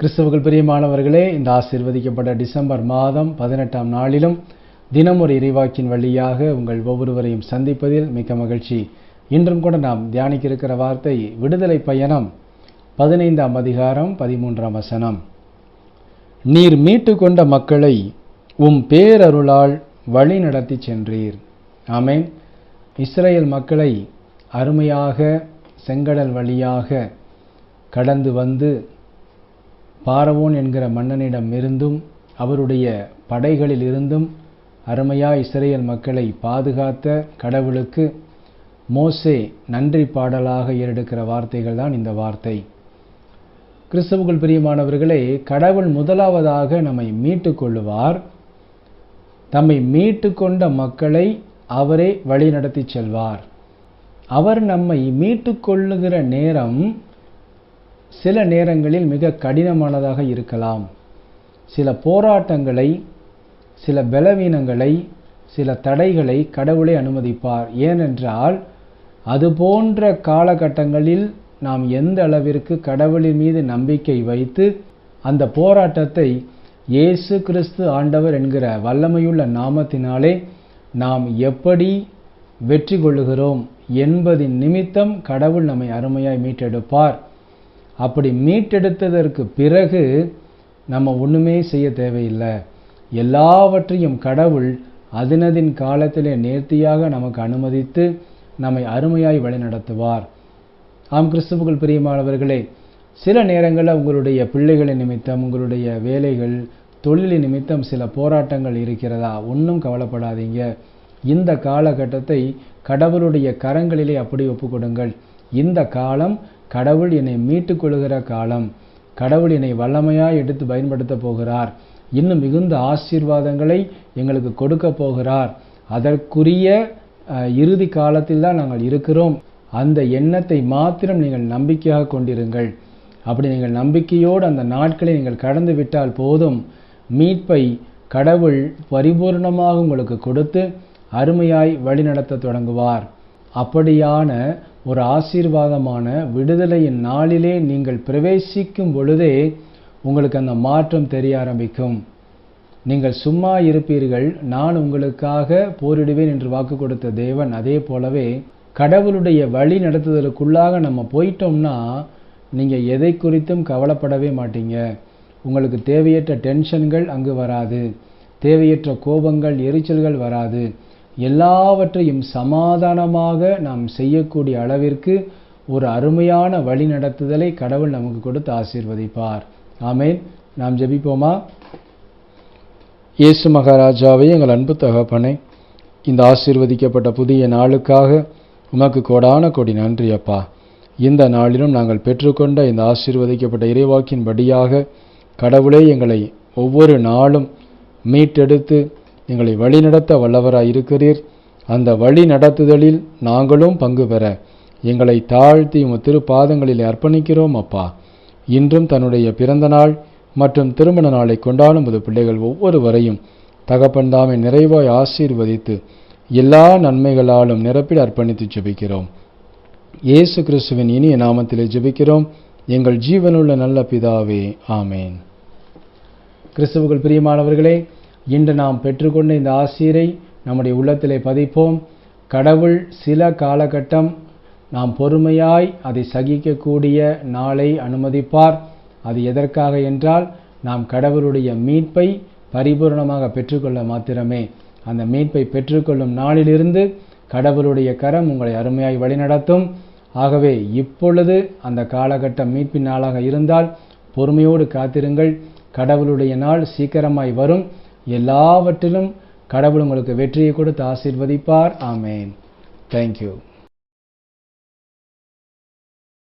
கிறிஸ்தவர்கள் பிரியமானவர்களே இந்த ஆசிர்வதிக்கப்பட்ட டிசம்பர் மாதம் பதினெட்டாம் நாளிலும் தினம் ஒரு இறைவாக்கின் வழியாக உங்கள் ஒவ்வொருவரையும் சந்திப்பதில் மிக்க மகிழ்ச்சி. இன்றும் கூட நாம் தியானிக்க இருக்கிற வார்த்தை விடுதலை பயணம் பதினைந்தாம் அதிகாரம் பதிமூன்றாம் வசனம். நீர் மீட்டு கொண்ட மக்களை உம் பேரருளால் வழி நடத்தி சென்றீர். ஆமேன். இஸ்ரேல் மக்களை அருமையாக செங்கடல் வழியாக கடந்து வந்து பாரவோன் என்கிற மன்னனிடம் இருந்தும் அவருடைய படைகளில் இருந்தும் அருமையா இஸ்ரேல் மக்களை பாதுகாத்த கடவுளுக்கு மோசே நன்றி பாடலாக ஏறெடுக்கிற வார்த்தைகள் தான் இந்த வார்த்தை. கிறிஸ்தவுக்குள் பிரியமானவர்களே கடவுள் முதலாவதாக நம்மை மீட்டு கொள்ளுவார். தம்மை மீட்டு கொண்ட மக்களை அவரே வழி நடத்தி செல்வார். அவர் நம்மை மீட்டு கொள்ளுகிற நேரம் சில நேரங்களில் மிக கடினமானதாக இருக்கலாம். சில போராட்டங்களை சில பலவீனங்களை சில தடைகளை கடவுளை அனுமதிப்பார். ஏனென்றால் அதுபோன்ற காலகட்டங்களில் நாம் எந்த அளவிற்கு கடவுளின் மீது நம்பிக்கை வைத்து அந்த போராட்டத்தை இயேசு கிறிஸ்து ஆண்டவர் என்கிற வல்லமையுள்ள நாமத்தினாலே நாம் எப்படி வெற்றி கொள்ளுகிறோம் என்பதின் நிமித்தம் கடவுள் நம்மை அருமையாய் மீட்டெடுப்பார். அப்படி மீட்டெடுத்ததற்கு பிறகு நம்ம ஒன்றுமே செய்ய தேவையில்லை. எல்லாவற்றையும் கடவுள் அதினதின் காலத்திலே நேர்த்தியாக நமக்கு அனுமதித்து நம்மை அருமையாய் வழிநடத்துவார். ஆம் கிறிஸ்துவுக்குள் பிரியமானவர்களே சில நேரங்களில் உங்களுடைய பிள்ளைகளின் நிமித்தம் உங்களுடைய வேலைகள் தொழிலின் நிமித்தம் சில போராட்டங்கள் இருக்கிறதா? ஒன்றும் கவலைப்படாதீங்க. இந்த காலகட்டத்தை கடவுளுடைய கரங்களிலே அப்படி ஒப்புக்கொடுங்கள். இந்த காலம் கடவுள் என்னை மீட்டுக் கொள்கிற காலம் கடவுள் என்னை வல்லமையாய் எடுத்து பயன்படுத்த போகிறார். இன்னும் மிகுந்த ஆசீர்வாதங்களை எங்களுக்கு கொடுக்க போகிறார். அதற்குரிய இறுதி காலத்தில் தான் நாங்கள் இருக்கிறோம். அந்த எண்ணத்தை மாத்திரம் நீங்கள் நம்பிக்கையாக கொண்டிருங்கள். அப்படி நீங்கள் நம்பிக்கையோடு அந்த நாட்களை நீங்கள் கடந்து விட்டால் போதும். மீட்பை கடவுள் பரிபூர்ணமாக உங்களுக்கு கொடுத்து அருமையாய் வழிநடத்த தொடங்குவார். அப்படியான ஒரு ஆசீர்வாதமான விடுதலையின் நாளிலே நீங்கள் பிரவேசிக்கும் பொழுதே உங்களுக்கு அந்த மாற்றம் தெரிய ஆரம்பிக்கும். நீங்கள் சும்மா இருப்பீர்கள் நான் உங்களுக்காக போரிடுவேன் என்று வாக்கு கொடுத்த தேவன் அதே போலவே கடவுளுடைய வழி நடத்துதலுக்குள்ளாக நம்ம போயிட்டோம்னா நீங்கள் எதை குறித்தும் கவலைப்படவே மாட்டீங்க. உங்களுக்கு தேவையற்ற டென்ஷன்கள் அங்கு வராது. தேவையற்ற கோபங்கள் எரிச்சல்கள் வராது. எல்லாவற்றையும் சமாதானமாக நாம் செய்யக்கூடிய அளவிற்கு ஒரு அருமையான வழி நடத்துதலை கடவுள் நமக்கு கொடுத்து ஆசீர்வதிப்பார். ஆமேன். நாம் ஜெபிப்போமா? இயேசு மகாராஜாவை எங்கள் அன்பு தகப்பனை இந்த ஆசீர்வதிக்கப்பட்ட புதிய நாளுக்காக உமக்கு கோடான கோடி நன்றி அப்பா. இந்த நாளிலும் நாங்கள் பெற்றுக்கொண்ட இந்த ஆசீர்வதிக்கப்பட்ட இறைவாக்கின் படியாக கடவுளே எங்களை ஒவ்வொரு நாளும் மீட்டெடுத்து எங்களை வழிநடத்த வல்லவராய் இருக்கிறீர். அந்த வழி நடத்துதலில் நாங்களும் பங்கு பெற எங்களை தாழ்த்தி உம் திருப்பாதங்களில் அர்ப்பணிக்கிறோம் அப்பா. இன்றும் தன்னுடைய பிறந்த நாள் மற்றும் திருமண நாளை கொண்டாடும் புது பிள்ளைகள் ஒவ்வொருவரையும் தகப்பன் தாமே நிறைவாய் ஆசீர்வதித்து எல்லா நன்மைகளாலும் நிரப்பில் அர்ப்பணித்து ஜெபிக்கிறோம். இயேசு கிறிஸ்துவின் இனிய நாமத்திலே ஜெபிக்கிறோம். எங்கள் ஜீவனுள்ள நல்ல பிதாவே ஆமேன். கிறிஸ்துவுக்குள் பிரியமானவர்களே இன்று நாம் பெற்றுக்கொண்ட இந்த ஆசிரியரை நம்முடைய உள்ளத்திலே பதிப்போம். கடவுள் சில காலகட்டம் நாம் பொறுமையாய் அதை சகிக்கக்கூடிய நாளை அனுமதிப்பார். அது எதற்காக என்றால் நாம் கடவுளுடைய மீட்பை பரிபூர்ணமாக பெற்றுக்கொள்ள மாத்திரமே. அந்த மீட்பை பெற்றுக்கொள்ளும் நாளிலிருந்து கடவுளுடைய கரம் உங்களை அருமையாய் வழிநடத்தும். ஆகவே இப்பொழுது அந்த காலகட்டம் மீட்பின் நாளாக இருந்தால் பொறுமையோடு காத்திருங்கள். கடவுளுடைய நாள் சீக்கிரமாய் வரும். எல்லாவற்றிலும் கடவுள் உங்களுக்கு வெற்றியை கொடுத்து ஆசீர்வதிப்பார். ஆமேன். தேங்க்யூ